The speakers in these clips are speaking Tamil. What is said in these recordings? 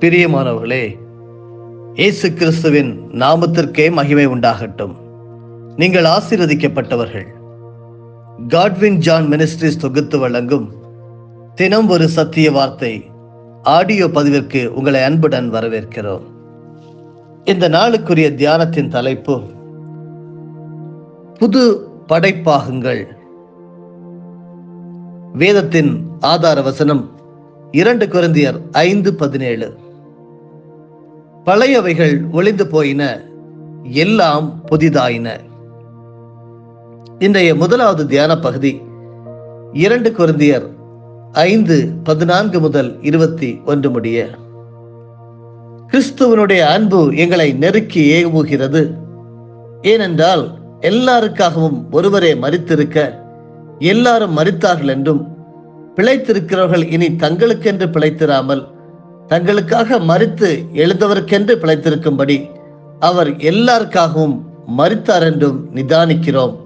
பிரியமானவர்களே இயேசு கிறிஸ்துவின் நாமத்திற்கே மகிமை உண்டாகட்டும். நீங்கள் ஆசீர்வதிக்கப்பட்டவர்கள். காட்வின் ஜான் மினிஸ்ட்ரிஸ் தொகுத்து வழங்கும் தினம் ஒரு சத்திய வார்த்தை ஆடியோ பதிவிற்கு உங்களை அன்புடன் வரவேற்கிறோம். இந்த நாளுக்குரிய தியானத்தின் தலைப்பு புது படைப்பாகுங்கள். வேதத்தின் ஆதார வசனம் இரண்டு குருந்தியர் ஐந்து பதினேழு. பழையவைகள் ஒளிந்து போயின எல்லாம் புதிதாயின. இன்றைய முதலாவது தியான பகுதி இரண்டு குருந்தியர் ஐந்து பதினான்கு முதல் இருபத்தி ஒன்று முடிய. கிறிஸ்துவனுடைய அன்பு எங்களை நெருக்கி ஏவுகிறது. ஏனென்றால் எல்லாருக்காகவும் ஒருவரே மறித்திருக்க எல்லாரும் மறித்தார்கள் என்றும் பிழைத்திருக்கிறவர்கள் இனி தங்களுக்கென்று பிழைத்திராமல் தங்களுக்காக மறித்து எழுந்தவருக்கென்று பிழைத்திருக்கும்படி அவர் எல்லாருக்காகவும் மறித்தார் என்றும் நிதானிக்கிறோம்.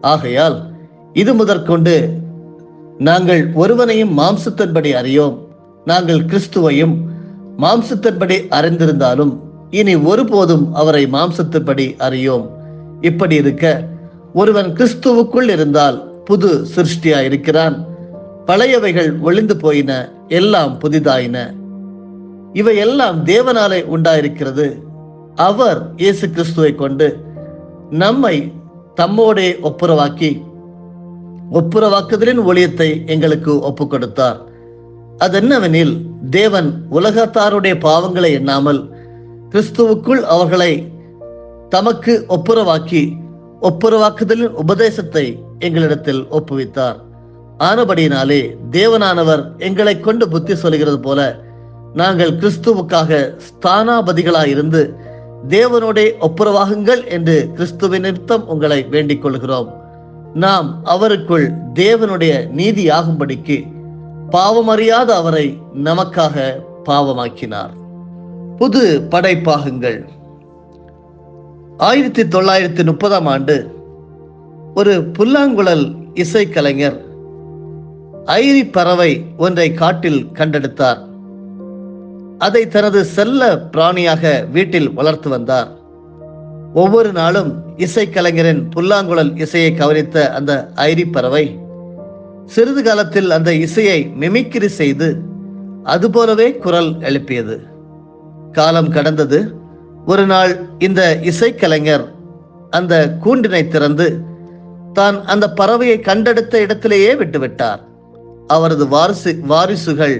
ஆகையால் இது முதற்கொண்டு நாங்கள் ஒருவனையும் மாம்சத்தின்படி அறியோம். நாங்கள் கிறிஸ்துவையும் மாம்சத்தின்படி அறிந்திருந்தாலும் இனி ஒருபோதும் அவரை மாம்சத்தின்படி அறியோம். இப்படி இருக்க ஒருவன் கிறிஸ்துவுக்குள் இருந்தால் புது சிருஷ்டியா இருக்கிறான் பழையவைகள் ஒளிந்து போயின எல்லாம் புதிதாயின. இவை எல்லாம் தேவனாலே உண்டாயிருக்கிறது. அவர் இயேசு கிறிஸ்துவை கொண்டு நம்மை தம்மோடே ஒப்புரவாக்கி ஒப்புரவாக்குதலின் ஒளியத்தை எங்களுக்கு ஒப்பு கொடுத்தார் அதென்னவெனில் தேவன் உலகத்தாருடைய பாவங்களை எண்ணாமல் கிறிஸ்துவுக்குள் அவர்களை தமக்கு ஒப்புரவாக்கி ஒப்புரவாக்குதலின் உபதேசத்தை எங்களிடத்தில் ஒப்புவித்தார். ஆனபடியினாலே தேவனானவர் எங்களை கொண்டு புத்தி சொல்கிறது போல நாங்கள் கிறிஸ்துவுக்காக ஸ்தானாபதிகளாயிருந்து தேவனோடே ஒப்புரவாகுங்கள் என்று கிறிஸ்துவின் நிமித்தம் உங்களை வேண்டிக் கொள்கிறோம். நாம் அவருக்குள் தேவனுடைய நீதியாகும்படிக்கு பாவமறியாத அவரை நமக்காக பாவமாக்கினார். புது படைப்பாகுங்கள். ஆயிரத்தி தொள்ளாயிரத்தி முப்பதாம் ஆண்டு ஒரு புல்லாங்குழல் இசைக்கலைஞர் ஐரி பறவை ஒன்றை காட்டில் கண்டெடுத்தார். அதை தனது செல்ல பிராணியாக வீட்டில் வளர்த்து வந்தார். ஒவ்வொரு நாளும் இசைக்கலைஞரின் புல்லாங்குழல் இசையை கவனித்த அந்த ஐரி பறவை சிறிது காலத்தில் அந்த இசையை மிமிக்கிரி செய்து அதுபோலவே குரல் எழுப்பியது. காலம் கடந்தது. ஒரு நாள் இந்த இசைக்கலைஞர் அந்த கூண்டினை திறந்து தான் அந்த பறவையை கண்டெடுத்த இடத்திலேயே விட்டுவிட்டார். அவரது வாரிசு வாரிசுகள்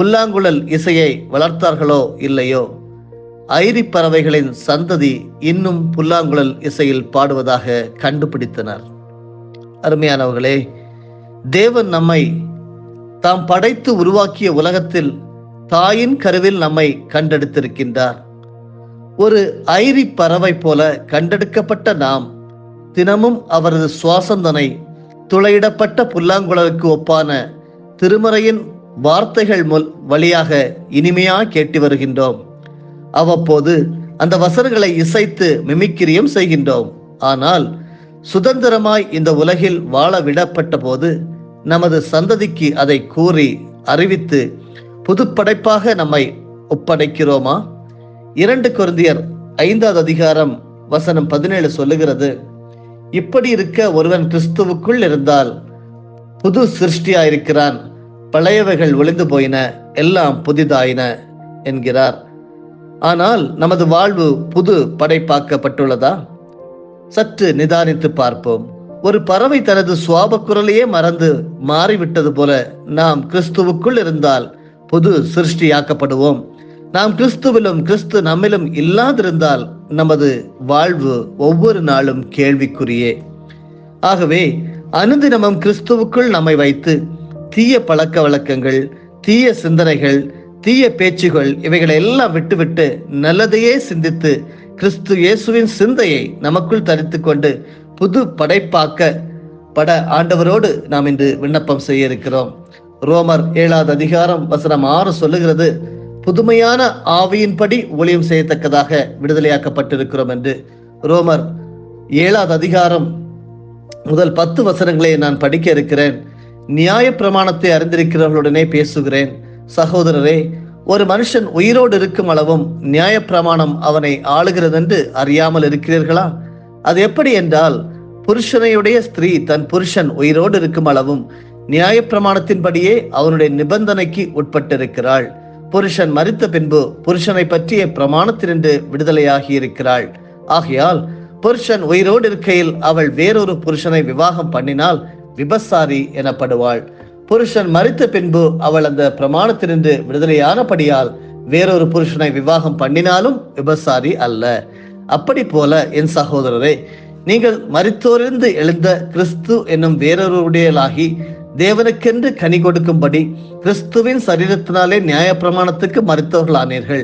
புல்லாங்குழல் இசையை வளர்த்தார்களோ இல்லையோ? ஐரி பறவைகளின் சந்ததி இன்னும் புல்லாங்குழல் இசையில் பாடுவதாக கண்டுபிடித்தனர். அருமையானவர்களே தேவன் நம்மை தாம் படைத்து உருவாக்கிய உலகத்தில் தாயின் கருவில் நம்மை கண்டெடுத்திருக்கின்றார். ஒரு ஐரி பறவை போல கண்டெடுக்கப்பட்ட நாம் தினமும் அவரது சுவாசந்தனை துளையிடப்பட்ட புல்லாங்குழலுக்கு ஒப்பான திருமறையின் வார்த்தைகள் முல் வழியாக இனிமையாக கேட்டு வருகின்றோம். அவ்வப்போது அந்த வசனங்களை இசைத்து மிமிக்கிரியும் செய்கின்றோம். ஆனால் சுதந்திரமாய் இந்த உலகில் வாழ விடப்பட்ட போது நமது சந்ததிக்கு அதை கூறி அறிவித்து புதுப்படைப்பாக நம்மை ஒப்படைக்கிறோமா? இரண்டு குருந்தியர் ஐந்தாவது அதிகாரம் வசனம் பதினேழு சொல்லுகிறது இப்படி இருக்க ஒருவன் கிறிஸ்துவுக்குள் இருந்தால் புது சிருஷ்டியாயிருக்கிறான். பழையவைகள் ஒளிந்து போயின எல்லாம் புதிதாயின என்கிறார். ஆனால் நமது வாழ்வு புது படைப்பாக்கப்பட்டுள்ளதா? சற்று நிதானித்து பார்ப்போம். ஒரு பறவை தனது சுவாப குரலையே மறந்து மாறிவிட்டது போல நாம் கிறிஸ்துவுக்குள் இருந்தால் புது சிருஷ்டியாக்கப்படுவோம். நாம் கிறிஸ்துவிலும் கிறிஸ்து நம்மிலும் இல்லாதிருந்தால் நமது வாழ்வு ஒவ்வொரு நாளும் கேள்விக்குரியே ஆகவே அனுதினமும் கிறிஸ்துவுக்குள் நம்மை வைத்து தீய பழக்க வழக்கங்கள் தீய சிந்தனைகள் தீய பேச்சுகள் இவைகளை எல்லாம் விட்டுவிட்டு நல்லதையே சிந்தித்து கிறிஸ்து இயேசுவின் சிந்தையை நமக்குள் தரித்து கொண்டு புது படைப்பாக்க பட ஆண்டவரோடு நாம் இன்று விண்ணப்பம் செய்ய இருக்கிறோம் ரோமர் ஏழாவது அதிகாரம் வசனம் ஆறு சொல்லுகிறது புதுமையான ஆவியின்படி ஊழியம் செய்யத்தக்கதாக விடுதலையாக்கப்பட்டிருக்கிறோம் என்று. ரோமர் ஏழாவது அதிகாரம் முதல் பத்து வசனங்களை நான் படிக்க இருக்கிறேன். நியாய பிரமாணத்தை அறிந்திருக்கிறவர்களுடனே பேசுகிறேன். சகோதரரே ஒரு மனுஷன் உயிரோடு இருக்கும் அளவும் நியாய பிரமாணம் அவனை ஆளுகிறதென்று அறியாமல் இருக்கிறீர்களா? அது எப்படி என்றால் புருஷனையுடைய ஸ்திரீ தன் புருஷன் உயிரோடு இருக்கும் அளவும் நியாய பிரமாணத்தின்படியே அவனுடைய நிபந்தனைக்கு உட்பட்டிருக்கிறாள். புருஷன் மறித்த பின்பு புருஷனை பற்றிய பிரமாணத்தினின்று விடுதலையாகி இருக்கிறாள் ஆகையால் புருஷன் உயிரோடு இருக்கையில் அவள் வேறொரு புருஷனை விவாகம் பண்ணினால் விபசாரி எனப்படுவாள். புருஷன் மறித்த பின்பு அவள் அந்த பிரமாணத்தினின்று விடுதலையானபடியால் வேறொரு புருஷனை விவாகம் பண்ணினாலும் விபசாரி அல்ல. அப்படி போல என் சகோதரரே நீங்கள் மறித்தோரிலிருந்து எழுந்த கிறிஸ்து என்னும் வேறொருடையலாகி தேவனுக்கென்று கனி கொடுக்கும்படி கிறிஸ்துவின் சரீரத்தினாலே நியாயப்பிரமாணத்துக்கு மறித்தவர்களானீர்கள்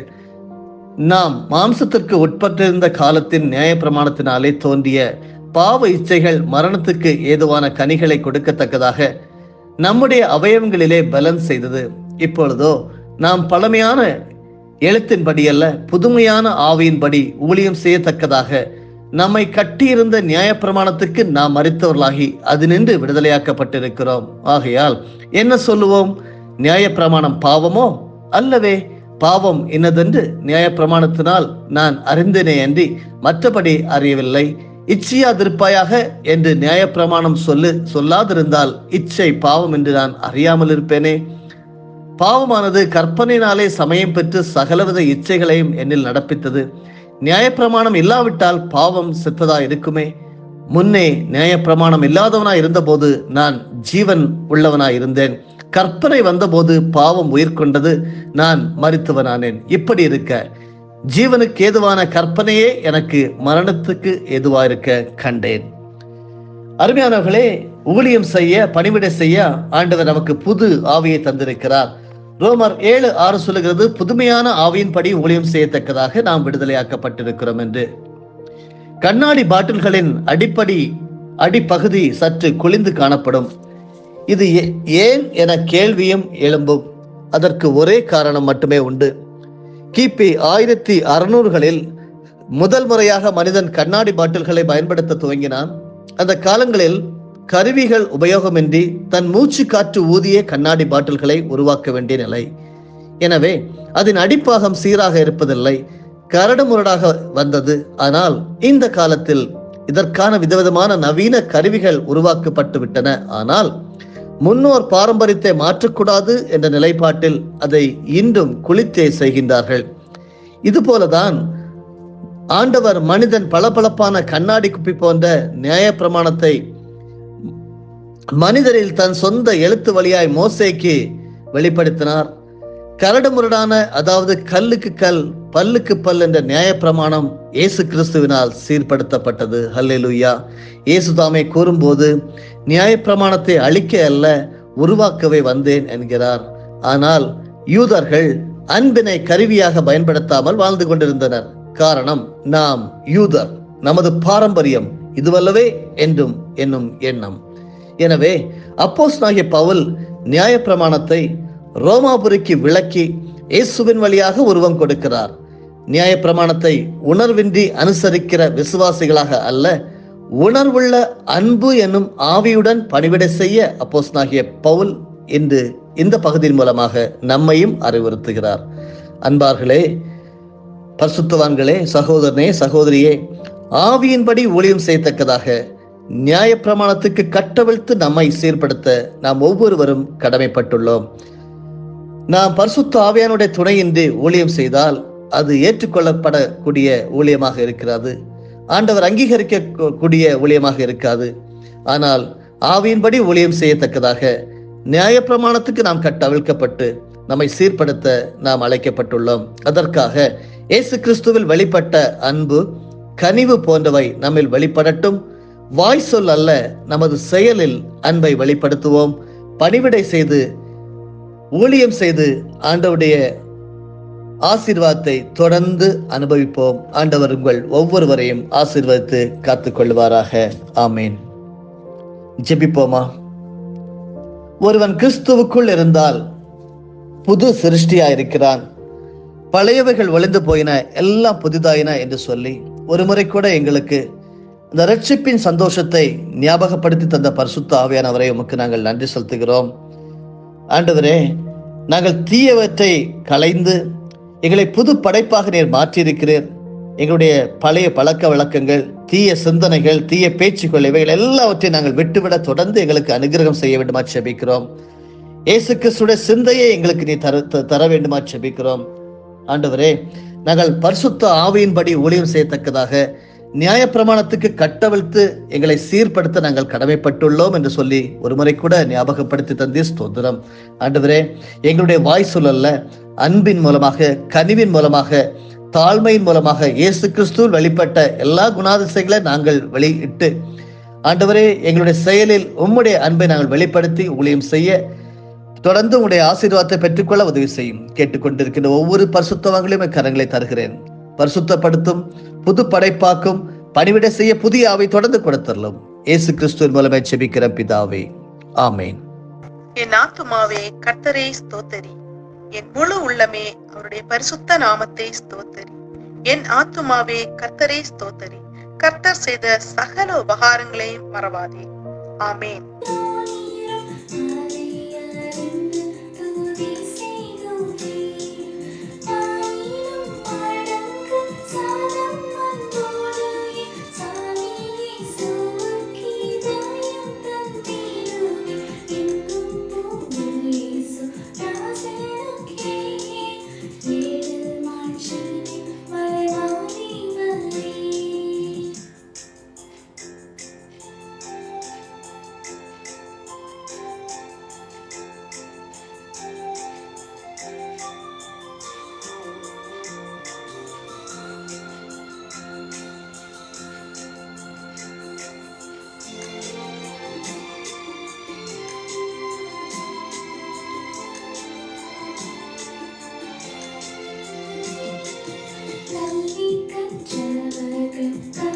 நாம் மாம்சத்திற்கு உட்பட்டிருந்த காலத்தின் நியாயப்பிரமாணத்தினாலே தோன்றிய பாவ இச்சைகள் மரணத்துக்கு ஏதுவான கனிகளை கொடுக்கத்தக்கதாக நம்முடைய அவயவங்களிலே பலன் செய்தது. இப்பொழுதோ நாம் பழமையான எழுத்தின்படி அல்ல புதுமையான ஆவியின்படி ஊழியம் செய்யத்தக்கதாக நம்மை கட்டியிருந்த நியாயப்பிரமாணத்துக்கு நாம் மறித்தவர்களாகி அது நின்று விடுதலையாக்கப்பட்டிருக்கிறோம். ஆகையால் என்ன சொல்லுவோம்? நியாயப்பிரமாணம் பாவமோ? அல்லவே பாவம் என்னதென்று நியாயப்பிரமாணத்தினால் நான் அறிந்தேனே அன்றி மற்றபடி அறியவில்லை. இச்சையாதிருப்பாயாக என்று நியாயப்பிரமாணம் சொல்லு சொல்லாதிருந்தால் இச்சை பாவம் என்று நான் அறியாமல் இருப்பேனே. பாவமானது கற்பனையினாலே சமயம் பெற்று சகலவித இச்சைகளையும் என்னில் நடப்பித்தது. நியாயப்பிரமாணம் இல்லாவிட்டால் பாவம் செத்ததா இருக்குமே? முன்னே நியாயப்பிரமாணம் இல்லாதவனாய் இருந்தபோது நான் ஜீவன் உள்ளவனாய் இருந்தேன். கற்பனை வந்தபோது பாவம் உயிர் கொண்டது. நான் மறித்தவனானேன். இப்படி இருக்க. ஜீவனுக்கு ஏதுவான கற்பனையே எனக்கு மரணத்துக்கு ஏதுவாயிருக்க கண்டேன். அருமையானவர்களே ஊழியம் செய்ய பணிவிடை செய்ய ஆண்டவர் நமக்கு புது ஆவியை தந்திருக்கிறார். ரோமர் ஏழு ஆறு சொல்லுகிறது புதுமையான ஆவியின்படி ஊழியம் செய்யத்தக்கதாக நாம் விடுதலையாக்கப்பட்டிருக்கிறோம் என்று. கண்ணாடி பாட்டில்களின் அடிப்படி அடிப்பகுதி சற்று குளிந்து காணப்படும். இது ஏ- ஏன் என கேள்வியும் எழும்பும். அதற்கு ஒரே காரணம் மட்டுமே உண்டு. கிபி ஆயிரத்தி அறுநூறுகளில் முதல் முறையாக மனிதன் கண்ணாடி பாட்டில்களை பயன்படுத்த துவங்கினான். அந்த காலங்களில் கருவிகள் உபயோகமின்றி தன் மூச்சு காற்று ஊதிய கண்ணாடி பாட்டில்களை உருவாக்க வேண்டிய நிலை. எனவே அதன் அடிப்பாகம் சீராக இருப்பதில்லை. கரடுமுரடாக வந்தது. ஆனால் இந்த காலத்தில் இதற்கான விதவிதமான நவீன கருவிகள் உருவாக்கப்பட்டு விட்டன ஆனால் முன்னோர் பாரம்பரியத்தை மாற்றக்கூடாது என்ற நிலைப்பாட்டில் அதை இன்றும் குளித்தே செய்கின்றார்கள். இதுபோலதான் ஆண்டவர் மனிதன் பளபளப்பான கண்ணாடி குப்பி போன்ற நியாய பிரமாணத்தை மனிதரில் தன் சொந்த எழுத்து வழியாய் மோசைக்கு வெளிப்படுத்தினார். கரடுமுரடான அதாவது கல்லுக்கு கல் பல்லுக்கு பல் என்ற நியாயப்பிரமாணம் இயேசு கிறிஸ்துவினால் சீர்படுத்தப்பட்டது. ஹல்லேலூயா. இயேசு இயேசுதாமை கூறும்போது நியாயப்பிரமாணத்தை அழிக்க அல்ல உருவாக்கவே வந்தேன் என்கிறார். ஆனால் யூதர்கள் அன்பினை கருவியாக பயன்படுத்தாமல் வாழ்ந்து கொண்டிருந்தனர். காரணம் நாம் யூதர். நமது பாரம்பரியம் இதுவல்லவே என்றும் என்னும் எண்ணம். எனவே அப்போஸ் பவுல் நியாயப்பிரமாணத்தை ரோமாபுரிக்கு விளக்கி இயேசுவின் வழியாக உருவம் கொடுக்கிறார். நியாயப்பிரமாணத்தை உணர்வின்றி அனுசரிக்கிற விசுவாசிகளாக அல்ல உணர்வுள்ள அன்பு என்னும் ஆவியுடன் பணிவிட செய்ய அப்போஸ்னாகிய பவுல் இன்று இந்த பகுதியின் மூலமாக நம்மையும் அறிவுறுத்துகிறார். அன்பார்களே பரிசுத்தவான்களே சகோதரனே சகோதரியே ஆவியின்படி ஊழியம் செய்யத்தக்கதாக நியாயப்பிரமாணத்துக்கு கட்டவிழ்த்து நம்மை சீர்படுத்த நாம் ஒவ்வொருவரும் கடமைப்பட்டுள்ளோம். நாம் பரிசுத்த ஆவியானுடைய துணையின்றி ஊழியம் செய்தால் அது ஏற்றுக்கொள்ளப்படக்கூடிய ஊழியமாக இருக்கிறது. ஆண்டவர் அங்கீகரிக்க கூடிய ஊழியமாக இருக்காது. ஆனால் ஆவியின்படி ஊழியம் செய்யத்தக்கதாக நியாயப்பிரமாணத்துக்கு நாம் கட்டவிழ்க்கப்பட்டு நம்மை சீர்படுத்த நாம் அழைக்கப்பட்டுள்ளோம். அதற்காக இயேசு கிறிஸ்துவில் வெளிப்பட்ட அன்பு கனிவு போன்றவை நம்மில் வெளிப்படட்டும். வாய் சொல் அல்ல நமது செயலில் அன்பை வெளிப்படுத்துவோம். பணிவிடை செய்து ஊழியம் செய்து ஆண்டவுடைய ஆசீர்வாதத்தை தொடர்ந்து அனுபவிப்போம். ஆண்டவர் உங்கள் ஒவ்வொருவரையும் ஆசீர்வதித்து காத்துக்கொள்வாராக. ஆமேன். ஜெபிப்போமா? ஒருவன் கிறிஸ்துவுக்குள் இருந்தால் புது சிருஷ்டியா இருக்கிறான் பழையவைகள் ஒளிந்து போயின எல்லாம் புதிதாயின என்று சொல்லி ஒரு முறை கூட எங்களுக்கு இந்த ரட்சிப்பின் சந்தோஷத்தை ஞாபகப்படுத்தி தந்த பரிசுத்த ஆவியானவரை உமக்கு நாங்கள் நன்றி செலுத்துகிறோம். ஆண்டவரே நாங்கள் தீயவற்றை களைந்து எங்களை புது படைப்பாக நீர் மாற்றியிருக்கிறீர். எங்களுடைய பழைய பழக்க வழக்கங்கள் தீய சிந்தனைகள் தீய பேச்சுக்கள் இவைகள் எல்லாவற்றையும் நாங்கள் விட்டுவிட தொடர்ந்து எங்களுக்கு அனுகிரகம் செய்ய வேண்டுமா செபிக்கிறோம் இயேசு கிறிஸ்துடைய சிந்தையை எங்களுக்கு நீ தர தர வேண்டுமா செபிக்கிறோம் ஆண்டவரே நாங்கள் பரிசுத்த ஆவியின்படி ஊழியம் செய்யத்தக்கதாக நியாயப்பிரமாணத்துக்கு கட்டவிழ்த்து எங்களை சீர்படுத்த நாங்கள் கடமைப்பட்டுள்ளோம் என்று சொல்லி ஒருமுறை கூட ஞாபகப்படுத்தி தந்தே ஸ்தோத்திரம். ஆண்டவரே எங்களுடைய வாய் சொல்லல்ல அன்பின் மூலமாக கனிவின் மூலமாக தாழ்மையின் மூலமாக இயேசு கிறிஸ்துவில் வெளிப்பட்ட எல்லா குணாதிசைகளை நாங்கள் வெளியிட்டு ஆண்டவரே எங்களுடைய செயலில் உம்முடைய அன்பை நாங்கள் வெளிப்படுத்தி ஊழியம் செய்ய தொடர்ந்து உங்களுடைய ஆசீர்வாதத்தை பெற்றுக்கொள்ள உதவி செய்யும். கேட்டுக்கொண்டிருக்கின்ற ஒவ்வொரு பரிசுத்தவங்களையும் கரங்களை தருகிறேன். பரிசுத்தப்படுத்தும் புது படைப்பாக்கும் பணிவிட செய்ய புதிய அவை தொடர்ந்து கொடுத்தரலும் இயேசு கிறிஸ்துவின் மூலமே செபிக்கிற பிதாவே ஆமேன். என் ஆத்துமாவே கர்த்தரே ஸ்தோத்தரி. என் முழு உள்ளமே அவருடைய பரிசுத்த நாமத்தை ஸ்தோத்தரி. என் ஆத்துமாவே கர்த்தரை ஸ்தோத்தரி. கர்த்தர் செய்த சகல உபகாரங்களையும் மறவாதே. ஆமேன். time.